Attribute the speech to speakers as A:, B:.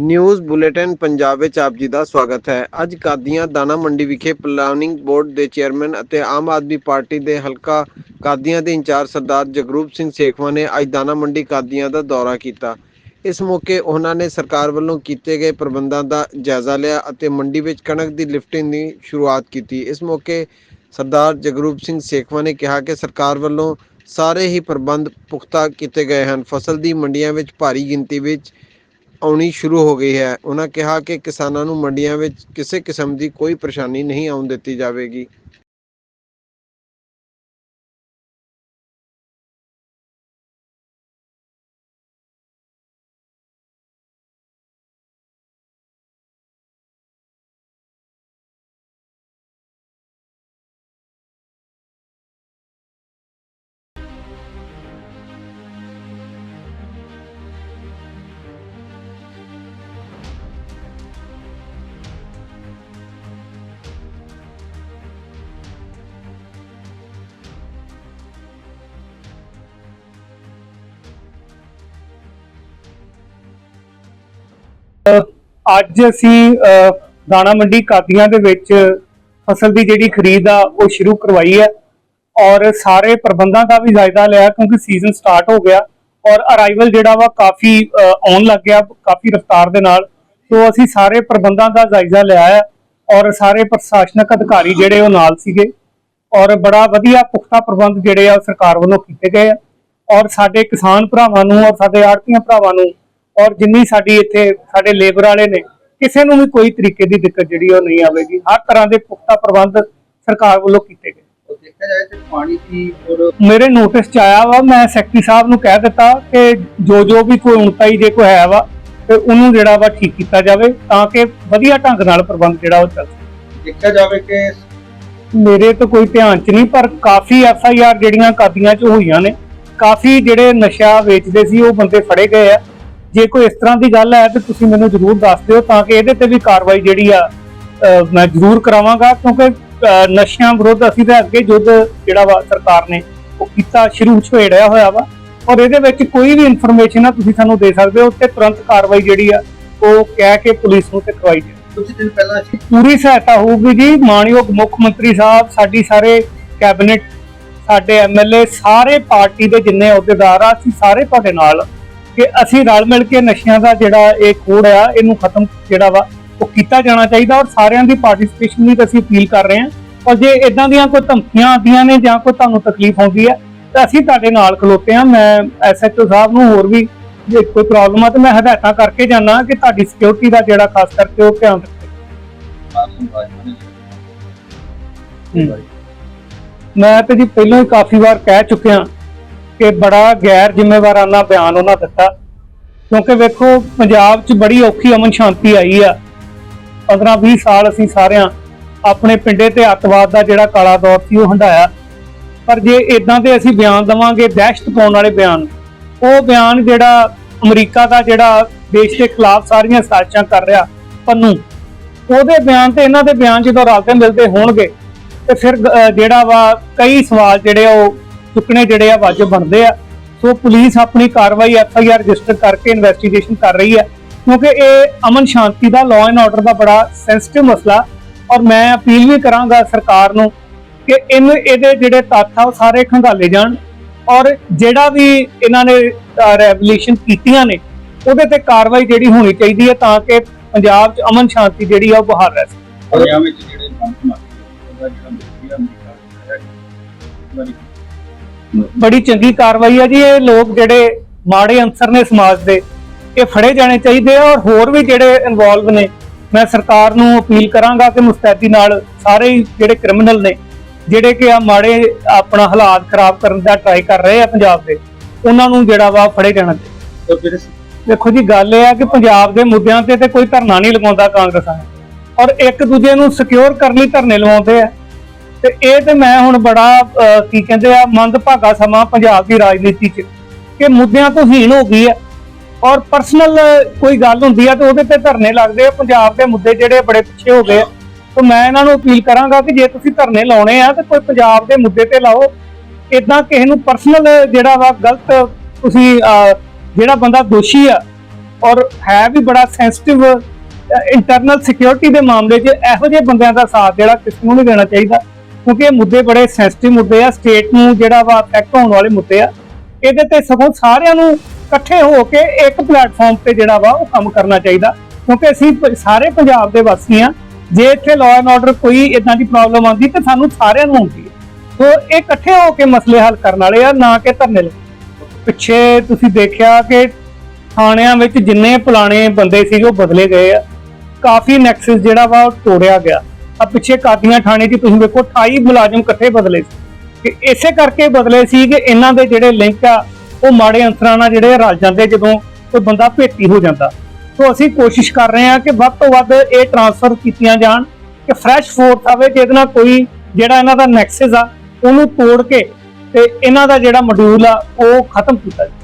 A: News bulletin Punjab ਵਿੱਚ ਆਪ ਜੀ ਦਾ ਸਵਾਗਤ ਹੈ। ਅੱਜ ਕਾਦੀਆਂ ਦਾਣਾ ਮੰਡੀ ਵਿਖੇ ਪਲਾਨਿੰਗ ਬੋਰਡ ਦੇ ਚੇਅਰਮੈਨ ਅਤੇ ਆਮ ਆਦਮੀ ਪਾਰਟੀ ਦੇ ਹਲਕਾ ਕਾਦੀਆਂ ਦੇ ਇੰਚਾਰਜ ਸਰਦਾਰ ਜਗਰੂਪ ਸਿੰਘ ਸੇਖਵਾ ਨੇ ਅੱਜ ਦਾਣਾ ਮੰਡੀ ਕਾਦੀਆਂ ਦਾ ਦੌਰਾ ਕੀਤਾ। ਇਸ ਮੌਕੇ ਉਹਨਾਂ ਨੇ ਸਰਕਾਰ ਵੱਲੋਂ ਕੀਤੇ ਗਏ ਪ੍ਰਬੰਧਾਂ ਦਾ ਜਾਇਜ਼ਾ ਲਿਆ ਅਤੇ ਮੰਡੀ ਵਿੱਚ ਕਣਕ ਦੀ ਲਿਫਟਿੰਗ ਦੀ ਸ਼ੁਰੂਆਤ ਕੀਤੀ। ਇਸ ਮੌਕੇ ਸਰਦਾਰ ਜਗਰੂਪ ਸਿੰਘ ਸੇਖਵਾ ਨੇ ਕਿਹਾ ਕਿ ਸਰਕਾਰ ਵੱਲੋਂ ਸਾਰੇ ਹੀ ਪ੍ਰਬੰਧ ਪੁਖਤਾ ਕੀਤੇ ਗਏ ਹਨ। ਫਸਲ ਦੀ ਮੰਡੀਆਂ ਵਿੱਚ ਭਾਰੀ ਗਿਣਤੀ ਵਿੱਚ ਆਉਣੀ ਸ਼ੁਰੂ ਹੋ ਗਈ ਹੈ। ਉਹਨਾਂ ਕਿਹਾ ਕਿ ਕਿਸਾਨਾਂ ਨੂੰ ਮੰਡੀਆਂ ਵਿੱਚ ਕਿਸੇ ਕਿਸਮ ਦੀ ਕੋਈ ਪਰੇਸ਼ਾਨੀ ਨਹੀਂ ਆਉਣ ਦਿੱਤੀ ਜਾਵੇਗੀ।
B: ਅੱਜ ਅਸੀਂ ਦਾਣਾ ਮੰਡੀ ਕਾਦੀਆਂ ਦੇ ਵਿੱਚ ਫਸਲ ਦੀ ਜਿਹੜੀ ਖਰੀਦ ਆ, ਉਹ ਸ਼ੁਰੂ ਕਰਵਾਈ ਹੈ। ਔਰ ਸਾਰੇ ਪ੍ਰਬੰਧਾਂ ਦਾ ਵੀ ਜਾਇਜ਼ਾ ਲਿਆ ਕਿਉਂਕਿ ਸੀਜ਼ਨ ਸਟਾਰਟ ਹੋ ਗਿਆ ਔਰ ਅਰਾਈਵਲ ਜਿਹੜਾ ਵਾ ਕਾਫੀ ਆਉਣ ਲੱਗ ਗਿਆ, ਕਾਫੀ ਰਫ਼ਤਾਰ ਦੇ ਨਾਲ। ਸੋ ਅਸੀਂ ਸਾਰੇ ਪ੍ਰਬੰਧਾਂ ਦਾ ਜਾਇਜ਼ਾ ਲਿਆ ਹੈ ਔਰ ਸਾਰੇ ਪ੍ਰਸ਼ਾਸਨਿਕ ਅਧਿਕਾਰੀ ਜਿਹੜੇ ਉਹ ਨਾਲ ਸੀਗੇ ਔਰ ਬੜਾ ਵਧੀਆ ਪੁਖਤਾ ਪ੍ਰਬੰਧ ਜਿਹੜੇ ਆ ਉਹ ਸਰਕਾਰ ਵੱਲੋਂ ਕੀਤੇ ਗਏ ਆ। ਔਰ ਸਾਡੇ ਕਿਸਾਨ ਭਰਾਵਾਂ ਨੂੰ ਔਰ ਸਾਡੇ ਆੜਤੀਆਂ ਭਰਾਵਾਂ ਨੂੰ ਔਰ ਜਿੰਨੀ ਸਾਡੀ ਇੱਥੇ ਸਾਡੇ ਲੇਬਰ ਵਾਲੇ ਨੇ ਕਿਸੇ ਨੂੰ ਵੀ ਕੋਈ ਤਰੀਕੇ ਦੀ ਦਿੱਕਤ ਜਿਹੜੀ ਉਹ ਨਹੀਂ ਆਵੇਗੀ। ਹਰ ਤਰ੍ਹਾਂ ਦੇ ਪੁਖਤਾ ਪ੍ਰਬੰਧ ਸਰਕਾਰ ਵੱਲੋਂ ਕੀਤੇ ਗਏ।
C: ਉਹ ਦੇਖਿਆ ਜਾਏ ਤੇ ਪਾਣੀ ਦੀ ਔਰ
B: ਮੇਰੇ ਨੋਟਿਸ ਚ ਆਇਆ ਵਾ ਮੈਂ ਸੈਕਟਰੀ ਸਾਹਿਬ ਨੂੰ ਕਹਿ ਦਿੱਤਾ ਕਿ ਜੋ ਜੋ ਵੀ ਕੋਈ ਉਣਤਾਈ ਜੇ ਕੋਈ ਹੈ ਵਾ ਤੇ ਉਹਨੂੰ ਜਿਹੜਾ ਵਾ ਠੀਕ ਕੀਤਾ ਜਾਵੇ ਤਾਂ ਕਿ ਵਧੀਆ ਢੰਗ ਨਾਲ ਪ੍ਰਬੰਧ ਜਿਹੜਾ ਉਹ ਚੱਲ ਸਕੇ।
C: ਦੇਖਿਆ ਜਾਵੇ ਕਿ
B: ਮੇਰੇ ਤਾਂ ਕੋਈ ਧਿਆਨ ਚ ਨਹੀਂ ਪਰ ਕਾਫੀ ਐਫ ਆਈ ਆਰ ਜਿਹੜੀਆਂ ਕਾਦੀਆਂ ਚ ਹੋਈਆਂ ਨੇ ਕਾਫੀ ਜਿਹੜੇ ਨਸ਼ਾ ਵੇਚਦੇ ਸੀ ਉਹ ਬੰਦੇ ਫੜੇ ਗਏ ਆ। ਜੇ ਕੋਈ ਇਸ ਤਰ੍ਹਾਂ ਦੀ ਗੱਲ ਹੈ ਤੇ ਤੁਸੀਂ ਮੈਨੂੰ ਜ਼ਰੂਰ ਦੱਸ ਦਿਓ ਤਾਂ ਕਿ ਇਹਦੇ ਤੇ ਵੀ ਕਾਰਵਾਈ ਜਿਹੜੀ ਆ ਮੈਂ ਜ਼ਰੂਰ ਕਰਾਵਾਂਗਾ ਕਿਉਂਕਿ ਨਸ਼ਿਆਂ ਵਿਰੁੱਧ ਅਸੀਂ ਤਾਂ ਅੱਗੇ ਯੁੱਧ ਜਿਹੜਾ ਵਾ ਸਰਕਾਰ ਨੇ ਉਹ ਕੀਤਾ ਸ਼ੁਰੂ ਛੇੜਿਆ ਹੋਇਆ ਵਾ। ਔਰ ਇਹਦੇ ਵਿੱਚ ਕੋਈ ਵੀ ਇਨਫੋਰਮੇਸ਼ਨ ਆ ਤੁਸੀਂ ਸਾਨੂੰ ਦੇ ਸਕਦੇ ਹੋ ਤੇ ਤੁਰੰਤ ਕਾਰਵਾਈ ਜਿਹੜੀ ਆ ਉਹ ਕਹਿ ਕੇ ਪੁਲਿਸ ਨੂੰ ਤੇ ਕਰਵਾਈ ਜਾਵੇ
C: ਕੁਝ ਦਿਨ ਪਹਿਲਾਂ ਅਸੀਂ
B: ਪੂਰੀ ਸਹਾਇਤਾ ਹੋਊਗੀ ਜੀ। ਮਾਨਯੋਗ ਮੁੱਖ ਮੰਤਰੀ ਸਾਹਿਬ ਸਾਡੀ ਸਾਰੇ ਕੈਬਨਿਟ ਸਾਡੇ ਐਮਐਲਏ ਸਾਰੇ ਪਾਰਟੀ ਦੇ ਜਿੰਨੇ ਅਹੁਦੇਦਾਰ ਆ ਅਸੀਂ ਸਾਰੇ ਤੁਹਾਡੇ ਨਾਲ ਕਿ ਅਸੀਂ ਰਲ ਮਿਲ ਕੇ ਨਸ਼ਿਆਂ ਦਾ ਜਿਹੜਾ ਇਹ ਕੋੜ ਆ ਇਹਨੂੰ ਖਤਮ ਜਿਹੜਾ ਵਾ ਉਹ ਕੀਤਾ ਜਾਣਾ ਚਾਹੀਦਾ ਔਰ ਸਾਰਿਆਂ ਦੀ ਪਾਰਟਿਸਿਪੇਸ਼ਨ ਦੀ ਅਸੀਂ ਅਪੀਲ ਕਰ ਰਹੇ ਹਾਂ। ਔਰ ਜੇ ਇਦਾਂ ਦੀਆਂ ਕੋਈ ਧਮਕੀਆਂ ਆਉਂਦੀਆਂ ਨੇ ਜਾਂ ਕੋਈ ਤੁਹਾਨੂੰ ਤਕਲੀਫ ਆਉਂਦੀ ਹੈ ਤਾਂ ਅਸੀਂ ਤੁਹਾਡੇ ਨਾਲ ਖਲੋਤੇ ਹਾਂ। ਮੈਂ ਐਸਐਚਓ ਸਾਹਿਬ ਨੂੰ ਹੋਰ ਵੀ ਜੇ ਕੋਈ ਪ੍ਰੋਬਲਮ ਆ ਤਾਂ ਮੈਂ ਹਦਾਇਤਾਂ ਕਰਕੇ ਜਾਣਾ ਕਿ ਤੁਹਾਡੀ ਸਿਕਿਉਰਿਟੀ ਦਾ ਜਿਹੜਾ ਖਾਸ ਕਰਕੇ ਉਹ ਧਿਆਨ ਰੱਖੇ। ਮੈਂ ਤੇ ਜੀ ਪਹਿਲਾਂ ਹੀ ਕਾਫੀ ਵਾਰ ਕਹਿ ਚੁੱਕਿਆ ਕਿ ਬੜਾ ਗੈਰ ਜ਼ਿੰਮੇਵਾਰਾਨਾ ਬਿਆਨ ਉਹਨਾਂ ਦਿੱਤਾ। ਕਿਉਂਕਿ ਵੇਖੋ, ਪੰਜਾਬ 'ਚ ਬੜੀ ਔਖੀ ਅਮਨ ਸ਼ਾਂਤੀ ਆਈ ਆ। 15-20 ਸਾਲ ਅਸੀਂ ਸਾਰਿਆਂ ਆਪਣੇ ਪਿੰਡੇ ਤੇ ਅੱਤਵਾਦ ਦਾ ਜਿਹੜਾ ਕਾਲਾ ਦੌਰ ਸੀ ਉਹ ਹੰਡਾਇਆ ਪਰ ਜੇ ਇਦਾਂ ਦੇ ਅਸੀਂ ਬਿਆਨ ਦਵਾਂਗੇ, ਦਹਿਸ਼ਤ ਪਾਉਣ ਵਾਲੇ ਬਿਆਨ, ਉਹ ਬਿਆਨ ਜਿਹੜਾ ਅਮਰੀਕਾ ਦਾ ਜਿਹੜਾ ਦੇਸ਼ ਦੇ ਖਿਲਾਫ ਸਾਰੀਆਂ ਸਾਜ਼ਿਸ਼ਾਂ ਕਰ ਰਿਹਾ, ਪੰਨੂ, ਉਹਦੇ ਬਿਆਨ ਤੇ ਇਹਨਾਂ ਦੇ ਬਿਆਨ ਜਦੋਂ ਰਲਦੇ ਮਿਲਦੇ ਹੋਣਗੇ, ਤੇ ਫਿਰ ਜਿਹੜਾ ਵਾ ਕਈ ਸਵਾਲ ਜਿਹੜੇ ਆ ਉਹ ਚੁੱਕਣੇ ਜਿਹੜੇ ਆ ਵਾਜਬ ਬਣਦੇ ਆ। ਸੋ ਪੁਲਿਸ ਆਪਣੀ ਕਾਰਵਾਈ ਐਫ ਆਈ ਆਰ ਰਜਿਸਟਰ ਕਰਕੇ ਇਨਵੈਸਟੀਗੇਸ਼ਨ ਕਰ ਰਹੀ ਹੈ, ਕਿਉਂਕਿ ਇਹ ਅਮਨ ਸ਼ਾਂਤੀ ਦਾ ਲਾਅ ਐਂਡ ਆਰਡਰ ਦਾ ਬੜਾ ਸੈਂਸਿਟਿਵ ਮਸਲਾ ਔਰ ਮੈਂ ਅਪੀਲ ਵੀ ਕਰਾਂਗਾ ਸਰਕਾਰ ਨੂੰ ਕਿ ਇਹਨੂੰ, ਇਹਦੇ ਜਿਹੜੇ ਤੱਥ ਆ ਉਹ ਸਾਰੇ ਖੰਗਾਲੇ ਜਾਣ ਔਰ ਜਿਹੜਾ ਵੀ ਇਹਨਾਂ ਨੇ ਰੈਵੋਲੂਸ਼ਨ ਕੀਤੀਆਂ ਨੇ, ਉਹਦੇ ਤੇ ਕਾਰਵਾਈ ਜਿਹੜੀ ਹੋਣੀ ਚਾਹੀਦੀ ਹੈ ਤਾਂ ਕਿ ਪੰਜਾਬ 'ਚ ਅਮਨ ਸ਼ਾਂਤੀ ਜਿਹੜੀ ਆ ਉਹ ਬਹਾਲ ਰਹਿ ਸਕੇ।
C: ਪੰਜਾਬ ਵਿੱਚ ਜਿਹੜੇ ਬੰਦ ਮਾਰੀ ਉਹਦਾ ਜਿਹੜਾ ਮੀਡੀਆ ਅਮਰੀਕਾ
B: ਬੜੀ ਚੰਗੀ ਕਾਰਵਾਈ ਹੈ ਜੀ ਇਹ ਲੋਕ ਜਿਹੜੇ ਮਾੜੇ ਅੰਸਰ ਨੇ ਸਮਾਜ ਦੇ ਇਹ ਫੜੇ ਜਾਣੇ ਚਾਹੀਦੇ ਆ ਔਰ ਹੋਰ ਵੀ ਜਿਹੜੇ ਇਨਵੋਲਵ ਨੇ ਮੈਂ ਸਰਕਾਰ ਨੂੰ ਅਪੀਲ ਕਰਾਂਗਾ ਕਿ ਮੁਸਤੈਦੀ ਨਾਲ ਸਾਰੇ ਜਿਹੜੇ ਕ੍ਰਿਮੀਨਲ ਨੇ ਜਿਹੜੇ ਕਿ ਆ ਮਾੜੇ ਆਪਣਾ ਹਾਲਾਤ ਖਰਾਬ ਕਰਨ ਦਾ ਟਰਾਈ ਕਰ ਰਹੇ ਆ ਪੰਜਾਬ ਦੇ ਉਹਨਾਂ ਨੂੰ ਜਿਹੜਾ ਵਾ ਫੜੇ ਜਾਣਾ ਚਾਹੀਦਾ। ਦੇਖੋ ਜੀ ਗੱਲ ਇਹ ਆ ਕਿ ਪੰਜਾਬ ਦੇ ਮੁੱਦਿਆਂ ਤੇ ਤੇ ਕੋਈ ਧਰਨਾ ਨਹੀਂ ਲਗਾਉਂਦਾ ਕਾਂਗਰਸ ਆ ਔਰ ਇੱਕ ਦੂਜੇ ਨੂੰ ਸਿਕਿਉਰ ਕਰਨ ਲਈ ਧਰਨੇ ਲਵਾਉਂਦੇ ਆ। ਤੇ ਇਹ ਤੇ ਮੈਂ ਹੁਣ ਬੜਾ ਕੀ ਕਹਿੰਦੇ ਆ, ਮੰਦਭਾਗਾ ਸਮਾਂ ਪੰਜਾਬ ਦੀ ਰਾਜਨੀਤੀ 'ਚ ਕਿ ਮੁੱਦਿਆਂ ਤੋਂ ਹੀਣ ਹੋ ਗਈ ਹੈ। ਔਰ ਪਰਸਨਲ ਕੋਈ ਗੱਲ ਹੁੰਦੀ ਆ ਤੇ ਉਹਦੇ ਤੇ ਧਰਨੇ ਲੱਗਦੇ ਆ। ਪੰਜਾਬ ਦੇ ਮੁੱਦੇ ਜਿਹੜੇ ਬੜੇ ਪਿੱਛੇ ਹੋ ਗਏ ਆ। ਤੇ ਮੈਂ ਇਹਨਾਂ ਨੂੰ ਅਪੀਲ ਕਰਾਂਗਾ ਕਿ ਜੇ ਤੁਸੀਂ ਧਰਨੇ ਲਾਉਣੇ ਆ ਤੇ ਕੋਈ ਪੰਜਾਬ ਦੇ ਮੁੱਦੇ ਤੇ ਲਾਓ। ਇਦਾਂ ਕਿਸੇ ਨੂੰ ਪਰਸਨਲ ਜਿਹੜਾ ਵਾ ਗਲਤ ਤੁਸੀਂ ਜਿਹੜਾ ਬੰਦਾ ਦੋਸ਼ੀ ਆ ਔਰ ਹੈ ਵੀ ਬੜਾ ਸੈਂਸਿਟਿਵ ਇੰਟਰਨਲ ਸਿਕਿਉਰਿਟੀ ਦੇ ਮਾਮਲੇ 'ਚ ਇਹੋ ਜਿਹੇ ਬੰਦਿਆਂ ਦਾ ਸਾਥ ਜਿਹੜਾ ਕਿਸੇ ਨੂੰ ਨਹੀਂ ਦੇਣਾ ਚਾਹੀਦਾ। ਕਿਉਂਕਿ ਇਹ ਮੁੱਦੇ ਬੜੇ ਸੈਂਸਿਟਿਵ ਮੁੱਦੇ ਆ ਸਟੇਟ ਨੂੰ ਜਿਹੜਾ ਵਾ ਅਫੈਕਟ ਹੋਣ ਵਾਲੇ ਮੁੱਦੇ ਆ। ਇਹਦੇ ਤੇ ਸਗੋਂ ਸਾਰਿਆਂ ਨੂੰ ਇਕੱਠੇ ਹੋ ਕੇ ਇੱਕ ਪਲੇਟਫਾਰਮ ਤੇ ਜਿਹੜਾ ਵਾ ਉਹ ਕੰਮ ਕਰਨਾ ਚਾਹੀਦਾ। ਕਿਉਂਕਿ ਅਸੀਂ ਸਾਰੇ ਪੰਜਾਬ ਦੇ ਵਾਸੀ ਆ। ਜੇ ਇੱਥੇ ਲਾਅ ਐਂਡ ਆਰਡਰ ਕੋਈ ਇਦਾਂ ਦੀ ਪ੍ਰੋਬਲਮ ਆਉਂਦੀ ਤੇ ਸਾਨੂੰ ਸਾਰਿਆਂ ਨੂੰ ਆਉਂਦੀ ਹੈ। ਸੋ ਇਹ ਇਕੱਠੇ ਹੋ ਕੇ ਮਸਲੇ ਹੱਲ ਕਰਨ ਵਾਲੇ ਆ, ਨਾ ਕਿ ਧਰਨੇ ਲਈ ਪਿੱਛੇ ਤੁਸੀਂ ਦੇਖਿਆ ਕਿ ਥਾਣਿਆਂ ਵਿੱਚ ਜਿੰਨੇ ਪੁਰਾਣੇ ਬੰਦੇ ਸੀਗੇ ਉਹ ਬਦਲੇ ਗਏ ਆ। ਕਾਫੀ ਨੈਕਸਸ ਜਿਹੜਾ ਵਾ ਉਹ ਤੋੜਿਆ ਗਿਆ। ਆ ਪਿੱਛੇ ਕਾਦੀਆਂ ਥਾਣੇ 'ਚ ਤੁਸੀਂ ਵੇਖੋ 28 ਮੁਲਾਜ਼ਮ ਇਕੱਠੇ ਬਦਲੇ ਸੀ। ਕਿ ਇਸੇ ਕਰਕੇ ਬਦਲੇ ਸੀ ਕਿ ਇਹਨਾਂ ਦੇ ਜਿਹੜੇ ਲਿੰਕ ਆ, ਉਹ ਮਾੜੇ ਅੰਸਰਾਂ ਨਾਲ ਜਿਹੜੇ ਰਲ ਜਾਂਦੇ ਜਦੋਂ ਕੋਈ ਬੰਦਾ ਭੇਤੀ ਹੋ ਜਾਂਦਾ। ਸੋ ਅਸੀਂ ਕੋਸ਼ਿਸ਼ ਕਰ ਰਹੇ ਹਾਂ ਕਿ ਵੱਧ ਤੋਂ ਵੱਧ ਇਹ ਟ੍ਰਾਂਸਫਰ ਕੀਤੀਆਂ ਜਾਣ, ਕਿ ਫਰੈਸ਼ ਫੋਰਸ ਆਵੇ ਜਿਹਦੇ ਨਾਲ ਕੋਈ ਜਿਹੜਾ ਇਹਨਾਂ ਦਾ ਨੈਕਸਸ ਆ, ਉਹਨੂੰ ਤੋੜ ਕੇ ਤੇ ਇਹਨਾਂ ਦਾ ਜਿਹੜਾ ਮੋਡਿਊਲ ਆ, ਉਹ ਖਤਮ ਕੀਤਾ ਜਾਵੇ।